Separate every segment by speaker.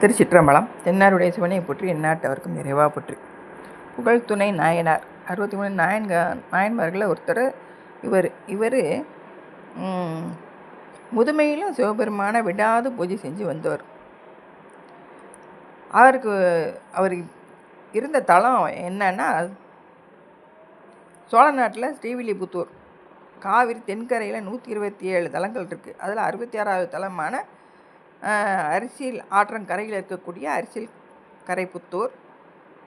Speaker 1: திருச்சிற்றம்பலம். தென்னாருடைய சிவனை போற்றி எந்நாட்டவர்க்கும் நிறைவாக போற்றி. புகழ் துணை நாயனார். அறுபத்தி மூணு நாயன்க நாயன்மார்களில் ஒருத்தர் இவர் இவர் முதுமையிலும் சிவபெருமானை விடாது பூஜை செஞ்சு வந்தவர். அவருக்கு அவர் இருந்த தலம் என்னன்னா சோழ நாட்டில் ஸ்ரீவில்லிபுத்தூர். காவிரி தென்கரையில் நூற்றி இருபத்தி ஏழு தலங்கள் இருக்குது அதில் அறுபத்தி ஆறாவது தலமான அரிசியில் ஆற்றங்கரையில் இருக்கக்கூடிய அரிசியில் கரைப்புத்தூர்.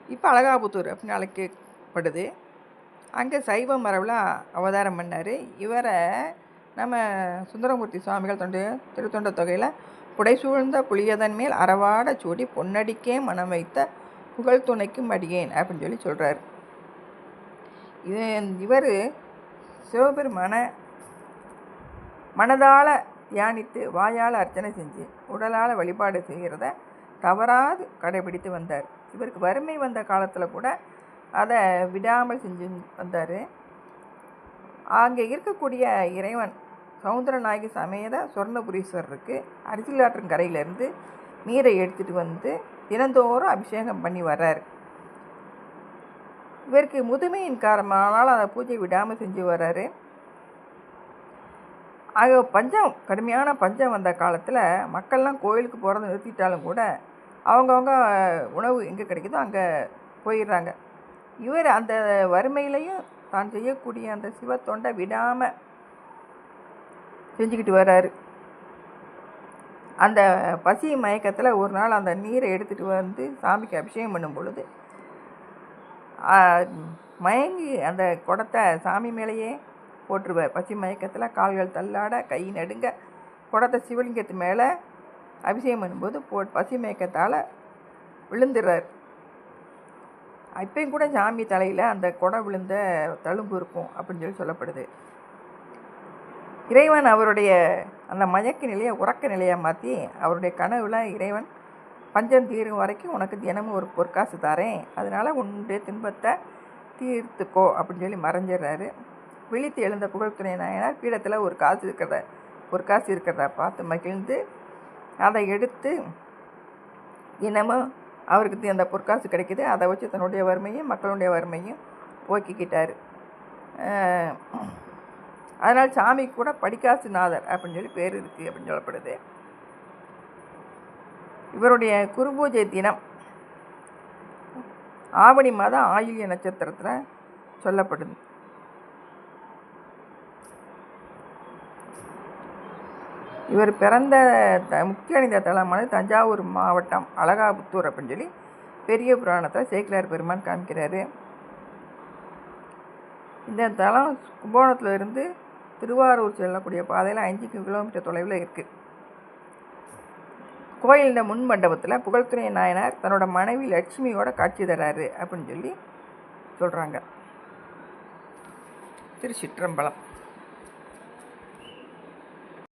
Speaker 1: இப்போ அழகாபுத்தூர் அப்படின்னு அழைக்கப்படுது. அங்கே சைவ மரபில் அவதாரம் பண்ணார். இவரை நம்ம சுந்தரமூர்த்தி சுவாமிகள் தொண்டு திருத்தொண்ட தொகையில் புடைசூழ்ந்த புளியதன் மேல் அறவாட சூடி பொன்னடிக்கே மனம் வைத்த புகழ் துணைக்கும் அடியேன் அப்படின்னு சொல்லி சொல்கிறார் இவர் சிவபெருமான மனதால தியானித்து வாயால் அர்ச்சனை செஞ்சு உடலால் வழிபாடு செய்கிறத தவறாது கடைபிடித்து வந்தார். இவருக்கு வறுமை வந்த காலத்தில் கூட அதை விடாமல் செஞ்சு வந்தார். அங்கே இருக்கக்கூடிய இறைவன் சவுந்தரநாயகி சமேத சொர்ணபுரீஸ்வரருக்கு அரிசிலாற்றின் கரையிலேருந்து நீரை எடுத்துகிட்டு வந்து தினந்தோறும் அபிஷேகம் பண்ணி வர்றார். இவருக்கு முதுமையின் காரணமானால் அந்த பூஜை விடாமல் செஞ்சு வர்றாரு. ஆக பஞ்சம் கடுமையான பஞ்சம் வந்த காலத்தில் மக்கள்லாம் கோயிலுக்கு போகிறத நிறுத்திட்டாலும் கூட அவங்கவுங்க உணவு எங்கே கிடைக்குதோ அங்கே போயிடுறாங்க. இவர் அந்த வறுமையிலையும் தான் செய்யக்கூடிய அந்த சிவ தொண்டை விடாமல் செஞ்சுக்கிட்டு வர்றாரு. அந்த பசி மயக்கத்தில் ஒரு நாள் அந்த நீரை எடுத்துகிட்டு வந்து சாமிக்கு அபிஷேகம் பண்ணும் பொழுது மயங்கி அந்த குடத்தை சாமி மேலேயே போட்டுருவார் பசி மயக்கத்தில் கால்கள் தள்ளாட கை நடுங்க குடத்தை சிவலிங்கத்து மேலே அபிஷேகம் பண்ணும்போது போ பசி மயக்கத்தால் விழுந்துடுறார் இப்பயும் கூட சாமி தலையில் அந்த குடம் விழுந்த தழும்பு இருக்கும் அப்படின்னு சொல்லி சொல்லப்படுது. இறைவன் அவருடைய அந்த மயக்க நிலையை உறக்க நிலையாக மாற்றி அவருடைய கனவில் இறைவன் பஞ்சம் தீரும் வரைக்கும் உனக்கு தினமும் ஒரு பொற்காசு தரேன். அதனால் உன்னுடைய துன்பத்தை தீர்த்துக்கோ அப்படின்னு சொல்லி மறைஞ்சிடுறாரு. விழித்து எழுந்த புகழ்துணை நாயனார் பீடத்தில் ஒரு காசு இருக்கிறத ஒரு காசு இருக்கிறத பார்த்து மகிழ்ந்து அதை எடுத்து தினமும் அவருக்கு அந்த பொற்காசு கிடைக்கிது. அதை வச்சு தன்னுடைய வறுமையும் மக்களுடைய வறுமையும் போக்கிக்கிட்டார். அதனால் சாமி கூட படிக்காசு நாதர் அப்படின்னு சொல்லி பேர் இருக்குது அப்படின்னு சொல்லப்படுது. இவருடைய குருபூஜை தினம் ஆவணி மாதம் ஆயுள்ய நட்சத்திரத்தில் சொல்லப்படுது. இவர் பிறந்த த முக்கிய அடைந்த தலமானது தஞ்சாவூர் மாவட்டம் அழகாபுத்தூர் அப்படின்னு சொல்லி பெரிய புராணத்தில் சேக்கிலார் பெருமான் காமிக்கிறாரு. இந்த தலம் கும்போணத்தில் இருந்து திருவாரூர் செல்லக்கூடிய பாதையில் அஞ்சு கிலோமீட்டர் தொலைவில் இருக்குது கோயிலின் முன் மண்டபத்தில் புகழ்துறை நாயனார் தன்னோட மனைவி லட்சுமியோட காட்சி தராரு அப்படின்னு சொல்லி சொல்கிறாங்க திருச்சிற்றம்பலம்.